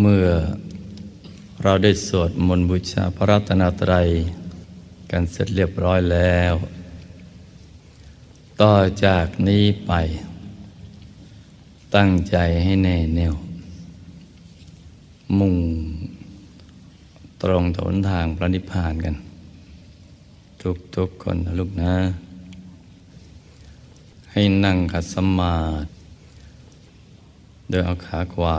เมื่อเราได้สวดมนต์บูชาพระรัตนตรัย กันเสร็จเรียบร้อยแล้ว ต่อจากนี้ไป ตั้งใจให้แน่แน่ว มุ่งตรงถนทางพระนิพพานกัน ทุกทุกคนนะลูกนะ ให้นั่งขัดสมาธิโดยเอาขาขวา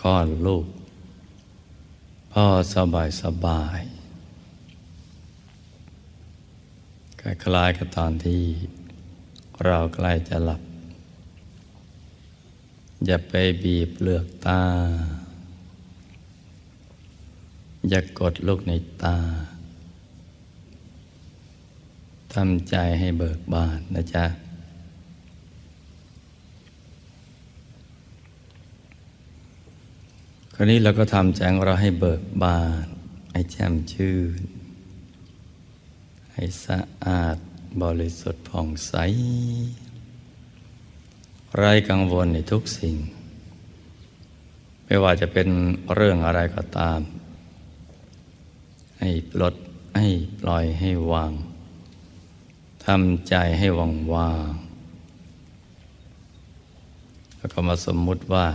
คลอดลูก พ่อสบายสบายคล้ายกับตอนที่เราใกล้จะหลับ อย่าไปบีบเปลือกตา อย่ากกดลูกในตาทำใจให้เบิกบานนะจ๊ะ ราวนี้เราก็ทำใจของเราให้เบิกบาน ให้แจ่มชื่น ให้สะอาดบริสุทธิ์ผ่องใส ไร้กังวลในทุกสิ่ง ไม่ว่าจะเป็นเรื่องอะไรก็ตาม ให้ปลดให้ปล่อยให้วางทำใจให้ว่างว่างแล้วก็มาสมมุติว่า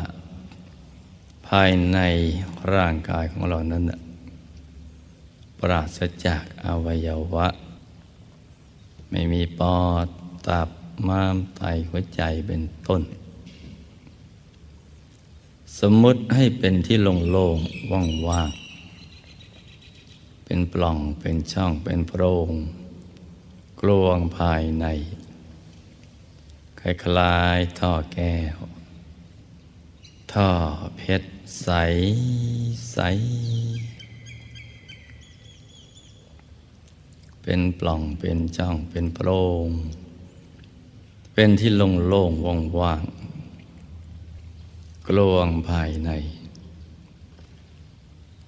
ภายในร่างกายของเรานั้นน่ะปราศจากอวัยวะ ไม่มีปอดตับม้ามไตหัวใจเป็นต้น สมมุติให้เป็นที่โล่งๆว่างๆเป็นปล่องเป็นช่องเป็นโพรงกลวงภายในคล้ายๆท่อแก้ว ท่อเพชร ใสใส เป็นปล่องเป็นช่องเป็นโพรงเป็นที่โล่งโล่งว่างว่างๆกลวงภายใน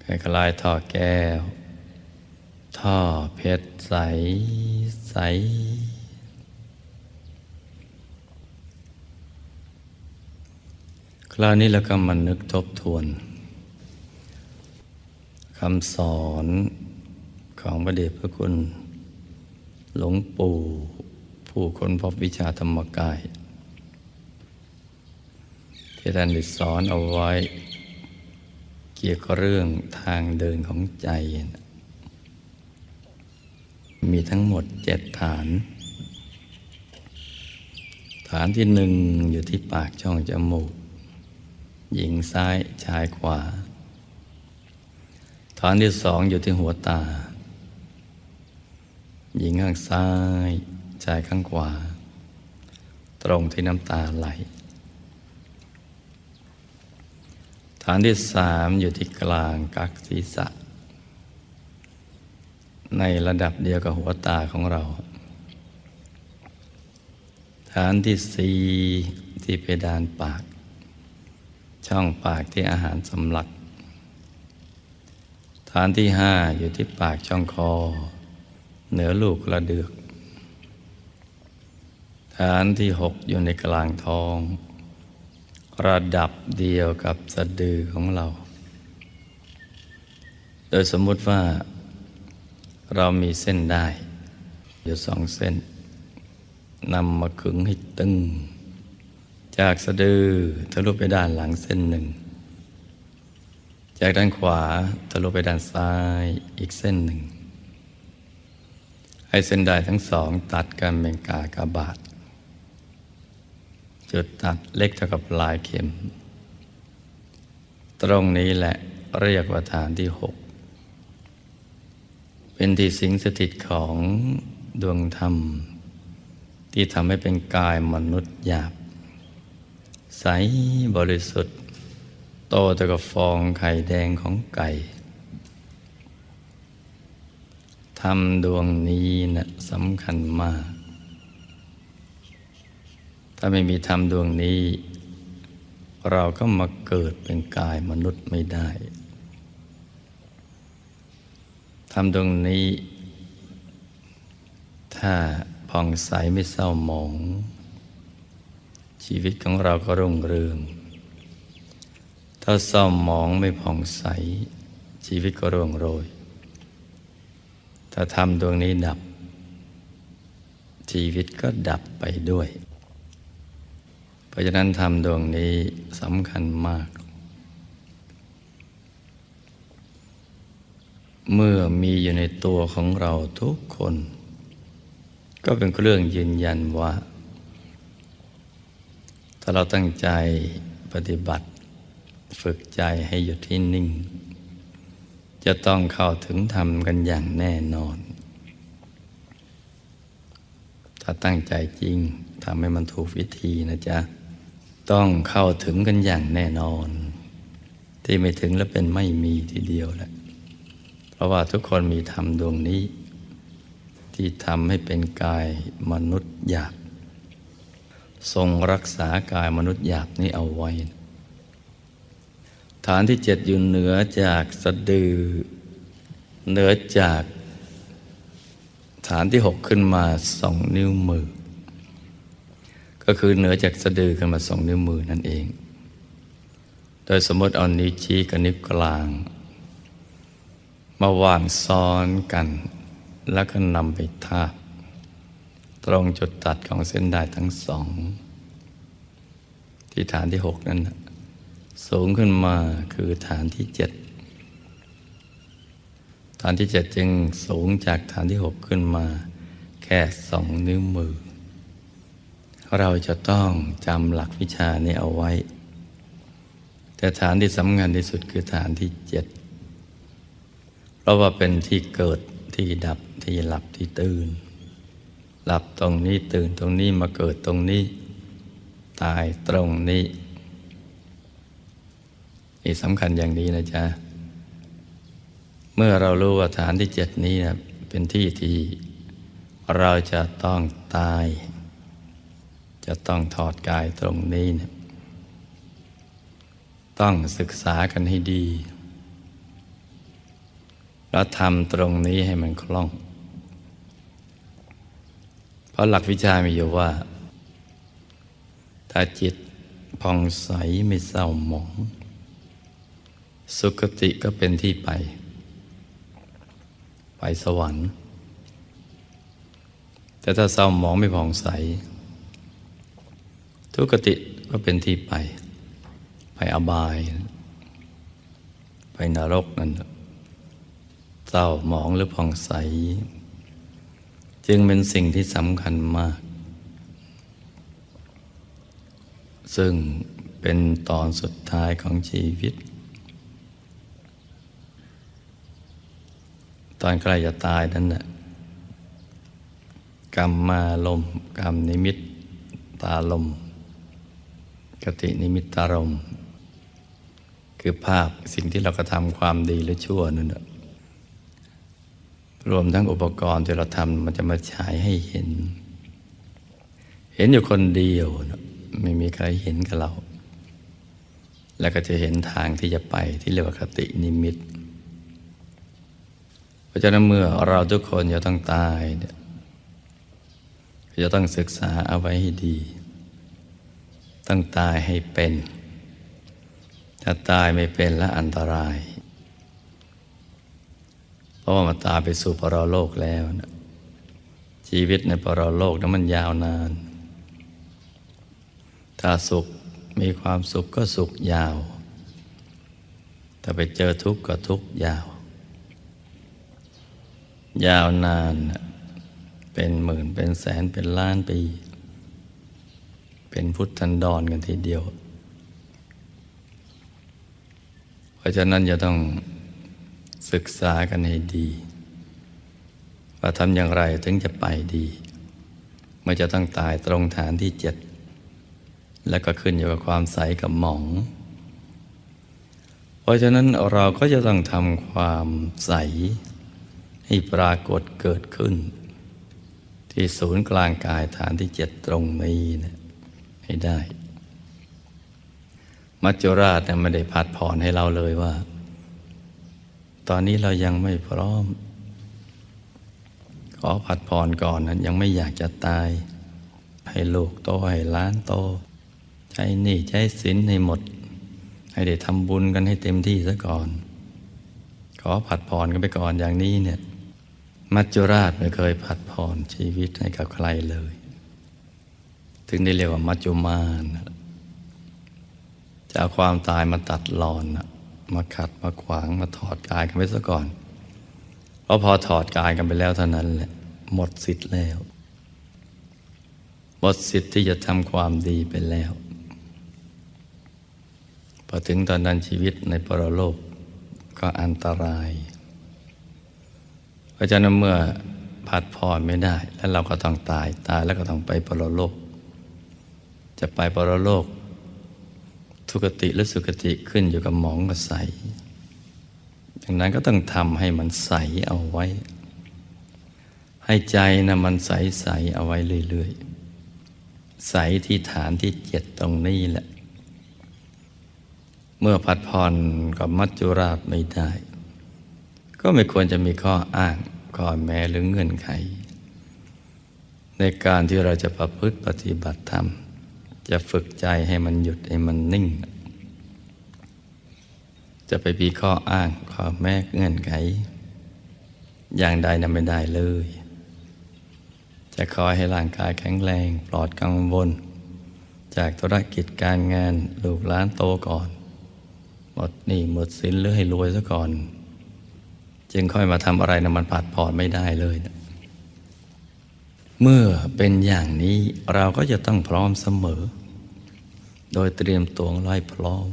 คล้ายๆท่อแก้ว ท่อเพชรใสใส ค ราวนี้เราก็มานึกทบทวนคำสอนของพระเดชพระคุณ หลวงปู่ผู้ค้นพบวิชาธรรมกาย ที่ท่านได้สอนเอาไว้ เกี่ยวกับเรื่องทางเดินของใจนะมีทั้งหมดเจ็ดฐาน ฐานที่หนึ่งอยู่ที่ปากช่องจมูก หญิงซ้ายชายขวา ฐานที่สองอยู่ที่หัวตา หญิงข้างซ้าย ชายข้างขวา ตรงที่น้ำตาไหล ฐานที่สามอยู่ที่กลางกักศีรษะ ในระดับเดียวกับหัวตาของเรา ฐานที่สี่ที่เพดานปาก ช่องปากที่อาหารสำลัก ฐานที่ห้าอยู่ที่ปากช่องคอ เหนือลูกกระเดือก ฐานที่หกอยู่ในกลางท้อง ระดับเดียวกับสะดือของเรา โดยสมมุติว่า เรามีเส้นได้ อยู่สองเส้นนำมาขึงให้ตึง จากสะดือทะลุไปด้านหลังเส้นหนึ่ง จากด้านขวาทะลุไปด้านซ้ายอีกเส้นหนึ่ง ให้เส้นได้ทั้งสองตัดกันเป็นกากบาท จุดตัดเล็กเท่ากับลายเข็ม ตรงนี้แหละเรียกว่าฐานที่หกเป็นที่สิงสถิตของดวงธรรม ที่ทำให้เป็นกายมนุษย์หยาบ ใสบริสุทธิ์ โตแต่กับฟองไข่แดงของไก่ทำดวงนี้นะสำคัญมาก ถ้าไม่มีธรรมดวงนี้ เราก็มาเกิดเป็นกายมนุษย์ไม่ได้ธรรมดวงนี้ ถ้าผ่องใสไม่เศร้าหมอง ชีวิตของเราก็รุ่งเรือง ถ้าเศร้าหมองไม่ผ่องใส ชีวิตก็ร่วงโรย ถ้าทำดวงนี้ดับ ชีวิตก็ดับไปด้วย เพราะฉะนั้นทำดวงนี้สำคัญมาก เมื่อมีอยู่ในตัวของเราทุกคน ก็เป็นเครื่องยืนยันว่าาเราตั้งใจปฏิบัติ ฝึกใจให้อยู่ที่นิ่ง จะต้องเข้าถึงธรรมกันอย่างแน่นอน ถ้าตั้งใจจริงทำให้มันถูกวิธีนะจ๊ะ ต้องเข้าถึงกันอย่างแน่นอน ที่ไม่ถึงแล้วเป็นไม่มีทีเดียวแหละเพราะว่าทุกคนมีธรรมดวงนี้ ที่ทำให้เป็นกายมนุษย์หยาบ ทรงรักษากายมนุษย์หยาบนี้เอาไว้ ฐานที่เจ็ดอยู่เหนือจากสะดือ เหนือจาก ฐานที่หกขึ้นมาสองนิ้วมือ ก็คือเหนือจากสะดือขึ้นมาสองนิ้วมือนั่นเอง โดยสมมติเอานิ้วชี้กับนิ้วกลาง มาวางซ้อนกัน แล้วก็นำไปทาบ ตรงจุดตัดของเส้นได้ทั้งสอง ที่ฐานที่หกนั่นสูงขึ้นมาคือฐานที่เจ็ดฐานที่เจ็ดจึงสูงจากฐานที่หกขึ้นมา แค่สองนิ้วมือ เราจะต้องจำหลักวิชานี้เอาไว้ แต่ฐานที่สำคัญที่สุดคือฐานที่เจ็ดเพราะว่าเป็นที่เกิดที่ดับที่หลับที่ตื่น หลับตรงนี้ตื่นตรงนี้มาเกิดตรงนี้ ตายตรงนี้นี่สำคัญอย่างนี้นะจ๊ะ เมื่อเรารู้ว่าฐานที่เจ็ดนี้นะเป็นที่ที่เราจะต้องตาย จะต้องถอดกายตรงนี้นะต้องศึกษากันให้ดี แล้วทำตรงนี้ให้มันคล่อง ราะหลักวิชามีอยู่ว่า ถ้าจิตผ่องใสไม่เศร้าหมอง สุคติก็เป็นที่ไป ไปสวรรค์ แต่ถ้าเศร้าหมองไม่ผ่องใส ทุกติก็เป็นที่ไป ไปอบาย ไปนรกนั่นเศร้าหมองหรือผ่องใส จึงเป็นสิ่งที่สำคัญมาก ซึ่งเป็นตอนสุดท้ายของชีวิต ตอนใกล้จะตายนั้นน่ะกรรมมาลมกรรมนิมิตตาลม กตินิมิตตารม คือภาพสิ่งที่เรากระทำความดีหรือชั่วนั่นแหละ รวมทั้งอุปกรณ์ที่เราทำมันจะมาฉายให้เห็น เห็นอยู่คนเดียวนะไม่มีใครเห็นกับเรา แล้วก็จะเห็นทางที่จะไปที่เรียกว่าคตินิมิตเพราะฉะนั้นเมื่อเราทุกคนจะต้องตายเนี่ยจะต้องศึกษาเอาไว้ให้ดี ต้องตายให้เป็น ถ้าตายไม่เป็นและอันตราย ราะว่ามาตายไปสู่ปรโลกแล้วนะชีวิตในปรโลกนั้นมันยาวนาน ถ้าสุขมีความสุขก็สุขยาว ถ้าไปเจอทุกข์ก็ทุกข์ยาว ยาวนานเป็นหมื่นเป็นแสนเป็นล้านปี เป็นพุทธันดรกันทีเดียว เพราะฉะนั้นจะต้อง ศึกษากันให้ดี ว่าทำอย่างไรถึงจะไปดีเมื่อจะต้องตายตรงฐานที่เจ็ดแล้วก็ขึ้นอยู่กับความใสกับหมอง เพราะฉะนั้นเราก็จะต้องทำความใส ให้ปรากฏเกิดขึ้น ที่ศูนย์กลางกายฐานที่เจ็ดตรงนี้นะให้ได้ มัจจุราชไม่ได้พัดผ่อนให้เราเลยว่า ตอนนี้เรายังไม่พร้อม ขอผัดผ่อนก่อนนะยังไม่อยากจะตาย ให้ลูกโตให้ล้านโต ใช้หนี้ใช้สินให้หมด ให้ได้ทำบุญกันให้เต็มที่ซะก่อน ขอผัดผ่อนกันไปก่อนอย่างนี้เนี่ย มัจจุราชไม่เคยผัดผ่อนชีวิตให้กับใครเลย ถึงได้เรียกว่ามัจจุมานจะเอาความตายมาตัดรอนนะ มาขัดมาขวางมาถอดกายกันไปซะก่อน เพราะพอถอดกายกันไปแล้วเท่านั้นแหละ หมดสิทธิ์แล้ว หมดสิทธิ์ที่จะทำความดีไปแล้ว พอถึงตอนนั้นชีวิตในปรโลกก็อันตราย เพราะฉะนั้นเมื่อผัดผ่อนไม่ได้ แล้วเราก็ต้องตายตายแล้วก็ต้องไปปรโลก จะไปปรโลก ทุกติหรือสุกติขึ้นอยู่กับหมองกับใสดังนั้นก็ต้องทำให้มันใสเอาไว้ ให้ใจนะมันใสใสเอาไว้เรื่อยๆ ใสที่ฐานที่เจ็ดตรงนี้แหละ เมื่อพัดผ่อนกับมัจจุราชไม่ได้ ก็ไม่ควรจะมีข้ออ้างข้อแม้หรือเงื่อนไข ในการที่เราจะประพฤติปฏิบัติธรรม จะฝึกใจให้มันหยุดให้มันนิ่ง จะไปมีข้ออ้างข้อแม้เงื่อนไข อย่างใดนั้นไม่ได้เลย จะคอยให้ร่างกายแข็งแรงปลอดกังวล จากธุรกิจการงานลูกหลานโตก่อน หมดหนี่หมดสินหรือให้รวยซะก่อน จึงค่อยมาทำอะไรนะมันผัดผ่อนไม่ได้เลยนะ เมื่อเป็นอย่างนี้เราก็จะต้องพร้อมเสมอ โดยเตรียมตัวไล่พร้อม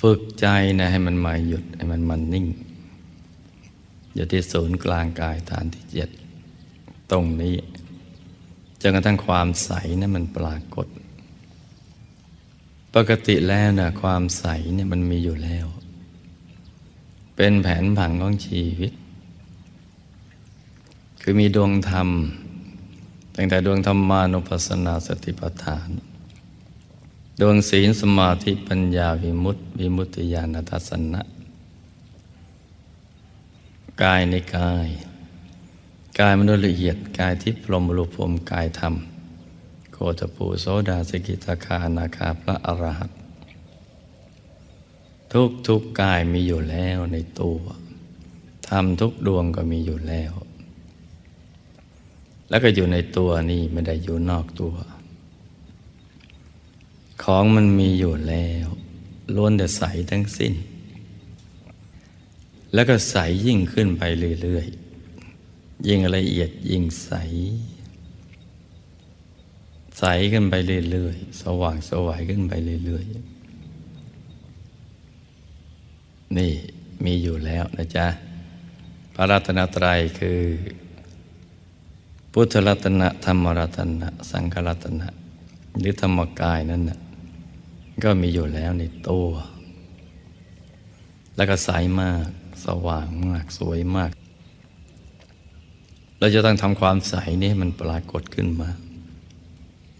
ฝึกใจนะให้มันมาหยุดให้มันมันนิ่ง อยู่ที่ศูนย์กลางกายฐานที่เจ็ดตรงนี้จนกระทั่งความใสนะั้นมันปรากฏ ปกติแล้วนะความใสเนี่ยมันมีอยู่แล้ว เป็นแผนผังของชีวิต คือมีดวงธรรม ตั้งแต่ดวงธรรมานุปัสสนาสติปัฏฐาน ดวงศีลสมาธิปัญญาวิมุตติวิมุตติญาณทัศนะกายในกาย กายมนุษย์ละเอียดกายที่พรมรูปพรมกายธรรม โคตปูโสดาสกิทาคานาคาพระอรหันต์ทุกทุกกายมีอยู่แล้วในตัวธรรมทุกดวงก็มีอยู่แล้ว แล้วก็อยู่ในตัวนี่ไม่ได้อยู่นอกตัว ของมันมีอยู่แล้วล้วนแต่ใสทั้งสิ้น แล้วก็ใสยิ่งขึ้นไปเรื่อยๆ ยิ่งละเอียดยิ่งใส ใสขึ้นไปเรื่อยๆ สว่างสวายขึ้นไปเรื่อยๆ นี่มีอยู่แล้วนะจ๊ะ พระรัตนตรัยคือ พุทธรัตนะธรรมรัตนะ สังฆรัตนะหรือธรรมกายนั่นนะก็มีอยู่แล้วในตัว แล้วก็ใสมากสว่างมากสวยมาก เราจะต้องทำความใสนี้ให้มันปรากฏขึ้นมา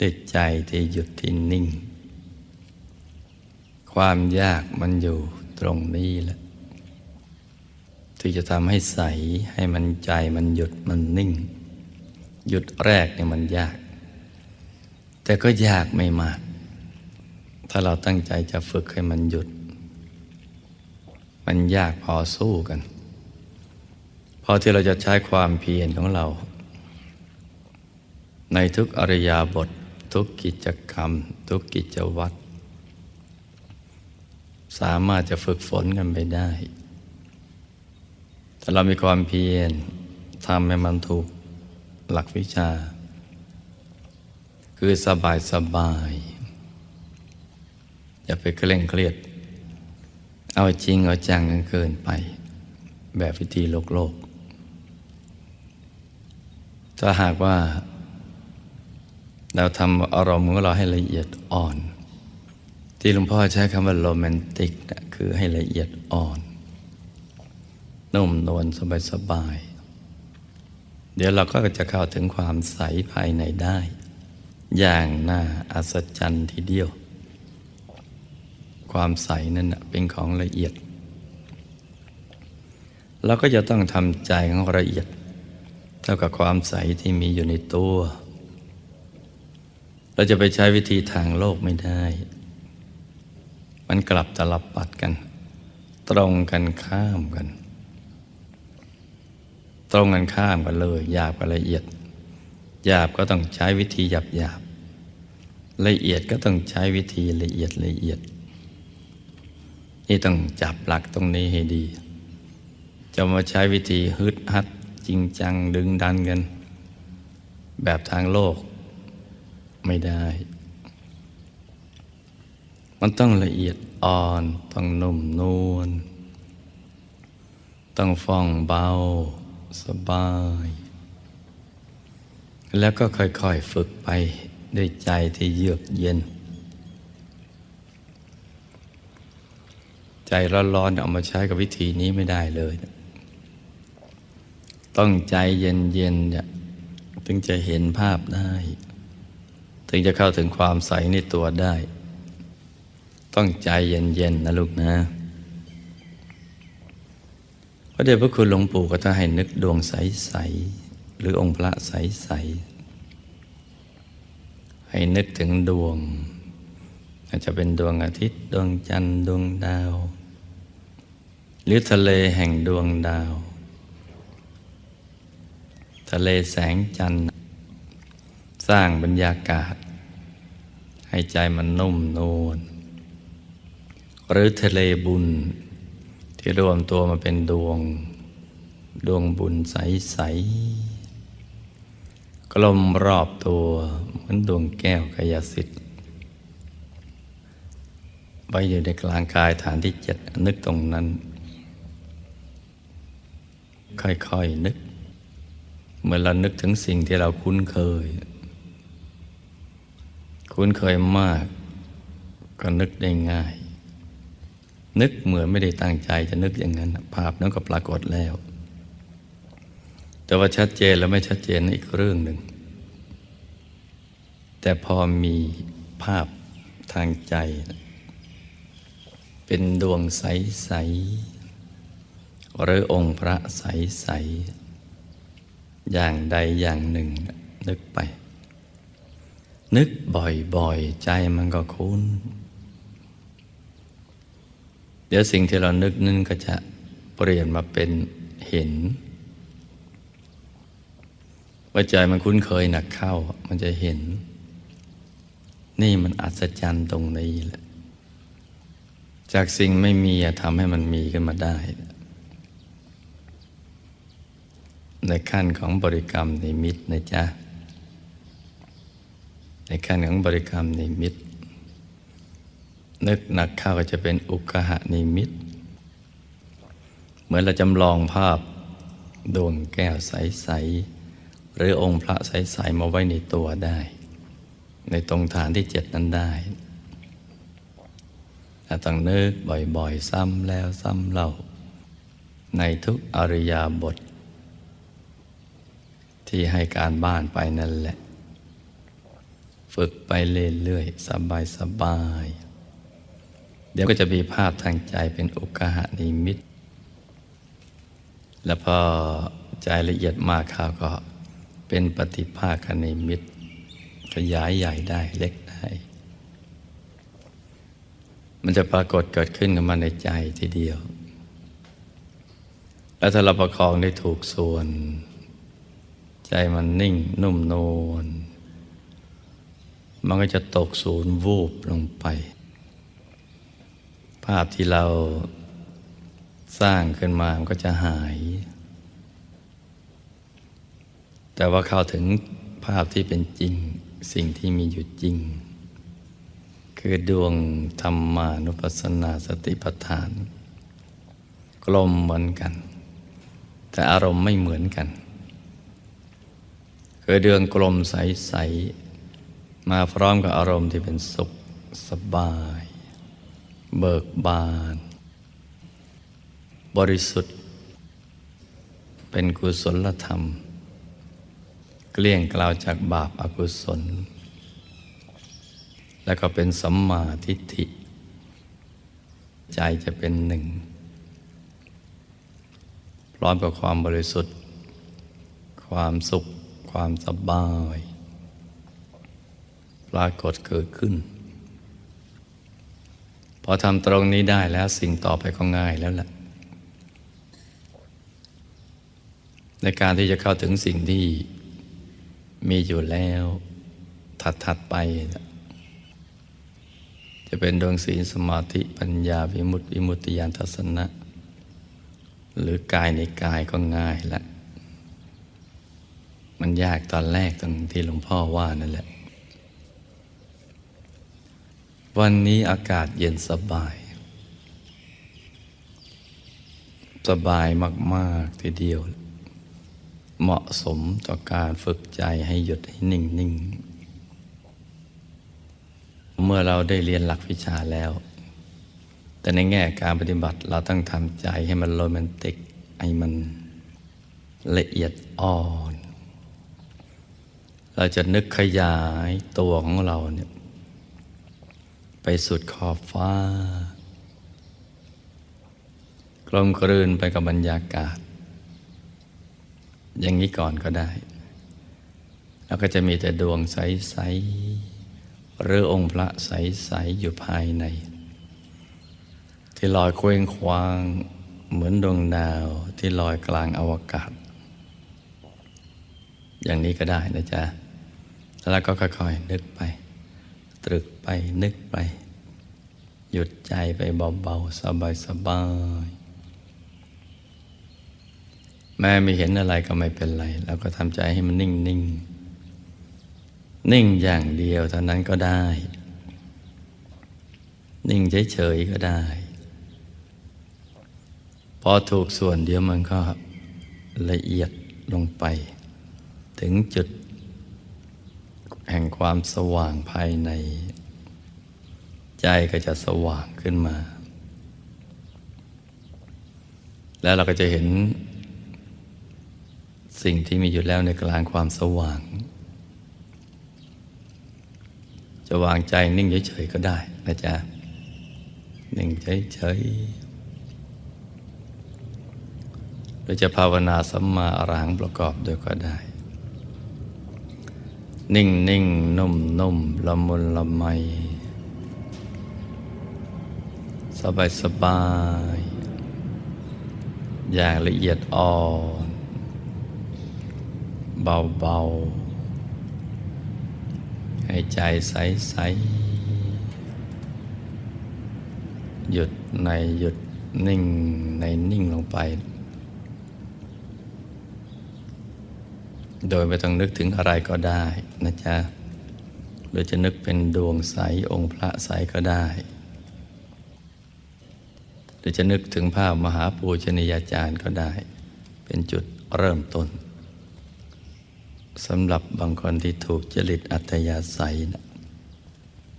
ด้วยใจที่หยุดที่นิ่ง ความยากมันอยู่ตรงนี้แหละที่จะทำให้ใสให้มันใจมันหยุดมันนิ่ง หยุดแรกเนี่ยมันยาก แต่ก็ยากไม่มาก ถ้าเราตั้งใจจะฝึกให้มันหยุด มันยากพอสู้กันพอที่เราจะใช้ความเพียรของเรา ในทุกอริยาบททุกกิจกรรม ทุกกิจวัตรสามารถจะฝึกฝนกันไปได้ถ้าเรามีความเพียรทำให้มันถูก หลักวิชา คือสบายสบาย อย่าไปเคร่งเครียด เอาจริงเอาจังกันเกินไป แบบวิธีโลกโลก ถ้าหากว่า เราทำอารมณ์ของเราให้ละเอียดอ่อน ที่หลวงพ่อใช้คำว่าโรแมนติกนะคือให้ละเอียดอ่อน นุ่มนวลสบายสบาย เดี๋ยวเราก็จะเข้าถึงความใสภายในได้ อย่างน่าอัศจรรย์ทีเดียว ความใสนั้นเป็นของละเอียด เราก็จะต้องทำใจของละเอียด เท่ากับความใสที่มีอยู่ในตัว เราจะไปใช้วิธีทางโลกไม่ได้ มันกลับตลับปัดกัน ตรงกันข้ามกัน ตรงกันข้ามกันเลยหยาบกับละเอียดหยาบก็ต้องใช้วิธีหยาบหยาบละเอียดก็ต้องใช้วิธีละเอียดละเอียด นี่ต้องจับหลักตรงนี้ให้ดี จะมาใช้วิธีฮึดฮัดจริงจังดึงดันกัน แบบทางโลกไม่ได้ มันต้องละเอียดอ่อน ต้องนุ่มนวล ต้องฟ่องเบา สบาย แล้วก็ค่อยๆฝึกไปด้วยใจที่เยือกเย็น ใจร้อนๆเอามาใช้กับวิธีนี้ไม่ได้เลย ต้องใจเย็นๆเนี่ยถึงจะเห็นภาพได้ ถึงจะเข้าถึงความใสในตัวได้ ต้องใจเย็นๆนะลูกนะ พระเดชพระคุณหลวงปู่ก็จะให้นึกดวงใส ๆ หรือองค์พระใส ๆ ให้นึกถึงดวง อาจจะเป็นดวงอาทิตย์ ดวงจันทร์ดวงดาว หรือทะเลแห่งดวงดาว ทะเลแสงจันทร์ สร้างบรรยากาศ ให้ใจมันนุ่มนวลหรือทะเลบุญ ที่รวมตัวมาเป็นดวง ดวงบุญใส ๆ กลมรอบตัว เหมือนดวงแก้วกายสิทธิ์ไว้อยู่ในกลางกายฐานที่เจ็ดนึกตรงนั้น ค่อยๆนึก เมื่อเรานึกถึงสิ่งที่เราคุ้นเคย คุ้นเคยมาก ก็นึกได้ง่าย นึกเหมือนไม่ได้ตั้งใจจะนึกอย่างนั้น ภาพนั้นก็ปรากฏแล้ว แต่ว่าชัดเจนแล้วไม่ชัดเจนอีกเรื่องหนึ่ง แต่พอมีภาพทางใจ เป็นดวงใส ๆ หรือองค์พระใส ๆ อย่างใดอย่างหนึ่ง นึกไป นึกบ่อย ๆ ใจมันก็คุ้น เดี๋ยวสิ่งที่เรานึกนั่นก็จะเปลี่ยนมาเป็นเห็นว่าใจมันคุ้นเคยหนักเข้า มันจะเห็น นี่มันอัศจรรย์ตรงนี้แหละ จากสิ่งไม่มีทำให้มันมีขึ้นมาได้ ในขั้นของบริกรรมในมิตรนะจ๊ะในขั้นของบริกรรมในมิตร นึกหนักเข้าก็จะเป็นอุกหะนิมิต เหมือนเราจำลองภาพดวงแก้วใส ๆ หรือองค์พระใส ๆ มาไว้ในตัวได้ ในตรงฐานที่เจ็ดนั้นได้ต่ต้องนึกบ่อย ๆ ซ้ำแล้วซ้ำเล่า ในทุกอริยาบท ที่ให้การบ้านไปนั่นแหละ ฝึกไปเรื่อยๆสบายๆ เดี๋ยวก็จะมีภาพทางใจเป็นอุกหานิมิต แล้วพอใจละเอียดมากข้าวก็เป็นปฏิภาคนิมิต ขยายใหญ่ได้เล็กได้ มันจะปรากฏเกิดขึ้นกับมันในใจทีเดียว แล้วถ้าเราประคองได้ถูกส่วน ใจมันนิ่งนุ่มนวลมันก็จะตกศูนย์วูบลงไป ภาพที่เราสร้างขึ้นมามันก็จะหาย แต่ว่าเข้าถึงภาพที่เป็นจริงสิ่งที่มีอยู่จริง คือดวงธรรมานุปัสสนาสติปัฏฐาน กลมเหมือนกัน แต่อารมณ์ไม่เหมือนกัน คือดวงกลมใส ๆ มาพร้อมกับอารมณ์ที่เป็นสุขสบาย เบิกบาน บริสุทธิ์ เป็นกุศลธรรม เกลี้ยงกล่าวจากบาปอากุศล แล้วก็เป็นสัมมาทิฏฐิ ใจจะเป็นหนึ่ง พร้อมกับความบริสุทธิ์ ความสุข ความสบาย ปรากฏเกิดขึ้น พอทำตรงนี้ได้แล้วสิ่งต่อไปก็ง่ายแล้วแหละในการที่จะเข้าถึงสิ่งที่มีอยู่แล้ว ถัดๆไป จะเป็นดวงศีลสมาธิปัญญาวิมุตติวิมุตติญาณทัศนะ หรือกายในกายก็ง่ายละ มันยากตอนแรกตรงที่หลวงพ่อว่านั่นแหละ วันนี้อากาศเย็นสบาย สบายมาก ๆ ทีเดียว เหมาะสมต่อการฝึกใจให้หยุดให้นิ่งนิ่งเมื่อเราได้เรียนหลักวิชาแล้ว แต่ในแง่การปฏิบัติเราต้องทำใจให้มันโรแมนติกให้มันละเอียดอ่อน เราจะนึกขยายตัวของเราเนี่ย ไปสุดขอบฟ้า กลมกลืนไปกับบรรยากาศ อย่างนี้ก่อนก็ได้ แล้วก็จะมีแต่ดวงใส ๆ หรือองค์พระใส ๆ อยู่ภายใน ที่ลอยเคว้งคว้างเหมือนดวงดาวที่ลอยกลางอวกาศ อย่างนี้ก็ได้นะจ๊ะ แล้วก็ค่อย ๆ นึกไป ตรึก ไปนึกไป หยุดใจไปเบาๆ สบายๆ แม่ไม่เห็นอะไรก็ไม่เป็นไรแล้วก็ทำใจให้มันนิ่งนิ่งนิ่งอย่างเดียวเท่านั้นก็ได้ นิ่งเฉยๆก็ได้ พอถูกส่วนเดียวมันก็ละเอียดลงไป ถึงจุดแห่งความสว่างภายใน ใจก็จะสว่างขึ้นมา แล้วเราก็จะเห็น สิ่งที่มีอยู่แล้วในกลางความสว่าง จะวางใจนิ่งเฉยๆก็ได้นะจ๊ะนิ่งเฉยๆหรือจะภาวนาสัมมาอรหังประกอบด้วยก็ได้นิ่งนิ่งนุ่มนุ่มละมุนละไม สบายสบาย อย่างละเอียดอ่อน เบาเบาให้ใจใสใสหยุดในหยุดนิ่งในนิ่งลงไป โดยไม่ต้องนึกถึงอะไรก็ได้นะจ๊ะ หรือจะนึกเป็นดวงใสองค์พระใสก็ได้ รือจะนึกถึงภาพมหาปูชนียาจารย์ก็ได้ เป็นจุดเริ่มต้นสำหรับบางคนที่ถูกจริตอัตยาศัยนะ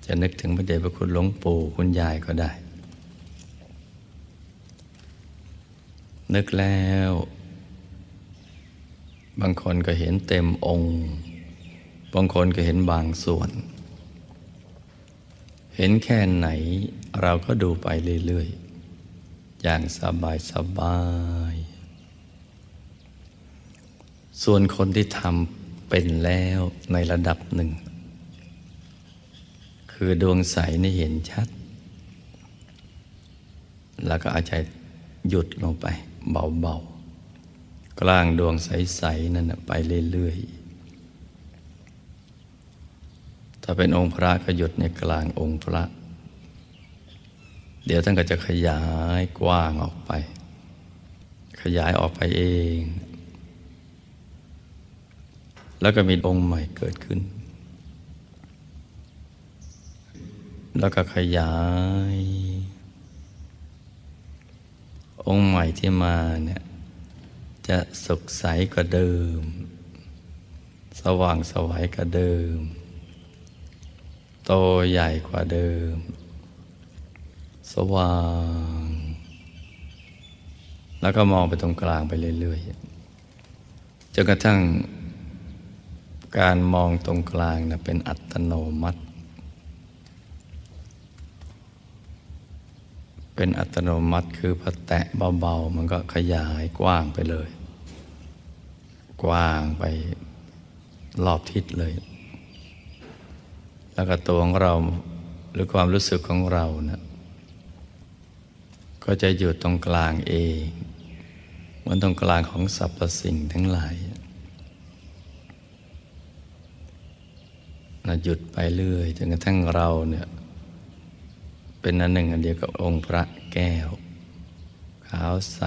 จะนึกถึงพระเดชพระคุณหลวงปู่คุณยายก็ได้ นึกแล้ว บางคนก็เห็นเต็มองค์ บางคนก็เห็นบางส่วน เห็นแค่ไหนเราก็ดูไปเรื่อยๆ อย่างสบายสบาย ส่วนคนที่ทำเป็นแล้วในระดับหนึ่ง คือดวงใสนี่เห็นชัด แล้วก็อาจจะหยุดลงไปเบาๆ กลางดวงใส ๆ นั่นไปเรื่อยๆ ถ้าเป็นองค์พระก็หยุดในกลางองค์พระ เดี๋ยวท่านก็จะขยายกว้างออกไป ขยายออกไปเอง แล้วก็มีองค์ใหม่เกิดขึ้น แล้วก็ขยาย องค์ใหม่ที่มาเนี่ยจะสุขใสกว่าเดิม สว่างสวัยกว่าเดิม โตใหญ่กว่าเดิม สว่าง แล้วก็มองไปตรงกลางไปเรื่อยๆ จนกระทั่งการมองตรงกลางนะเป็นอัตโนมัติ เป็นอัตโนมัติคือพอแตะเบาๆ มันก็ขยายกว้างไปเลย กว้างไปรอบทิศเลย แล้วก็ตัวของเราหรือความรู้สึกของเรานะ ก็จะอยู่ตรงกลางเอง เหมือนตรงกลางของสรรพสิ่งทั้งหลายนะหยุดไปเรื่อยจนกระทั่งเราเนี่ยเป็นอันหนึ่งอันเดียวกับองค์พระแก้ว ขาวใส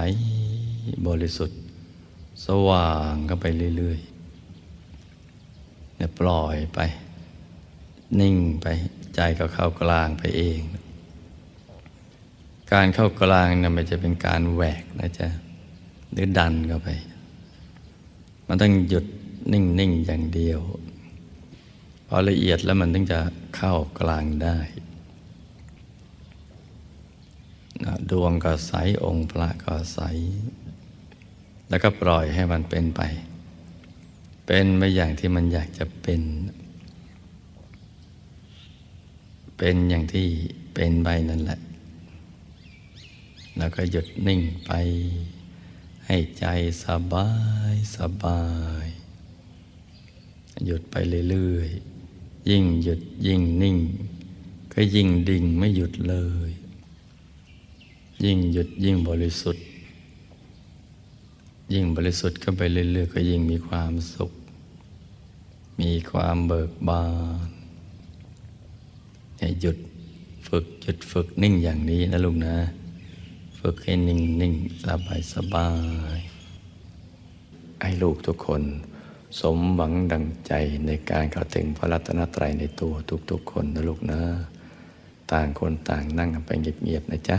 บริสุทธิ์ สว่างก็ไปเรื่อยๆเนี่ยปล่อยไป นิ่งไปใจก็เข้ากลางไปเอง การเข้ากลางเนี่ยมันจะเป็นการแหวกนะจ๊ะหรือดันเข้าไป มันต้องหยุดนิ่ง ๆ อย่างเดียว พอละเอียดแล้วมันถึงจะเข้ากลางได้นะดวงก็ใส องค์พระก็ใส แล้วก็ปล่อยให้มันเป็นไป เป็นไปอย่างที่มันอยากจะเป็น เป็นอย่างที่เป็นไปนั่นแหละ แล้วก็หยุดนิ่งไป ให้ใจสบายสบาย หยุดไปเรื่อยๆ ยิ่งหยุดยิ่งนิ่ง ก็ยิ่งดิ่งไม่หยุดเลย ยิ่งหยุดยิ่งบริสุทธิ์ ยิ่งบริสุทธิ์ก็ไปเรื่อยๆ ก็ยิ่งมีความสุข มีความเบิกบานให้หยุดฝึกหยุดฝึกนิ่งอย่างนี้นะลุงนะ ฝึกให้นิ่งนิ่งสบายสบายให้ลูกทุกคนสมหวังดังใจในการเข้าถึงพระรัตนตรัยในตัวทุกๆคนนะลูกนะ ต่างคนต่างนั่งกันไปเงียบๆนะจ๊ะ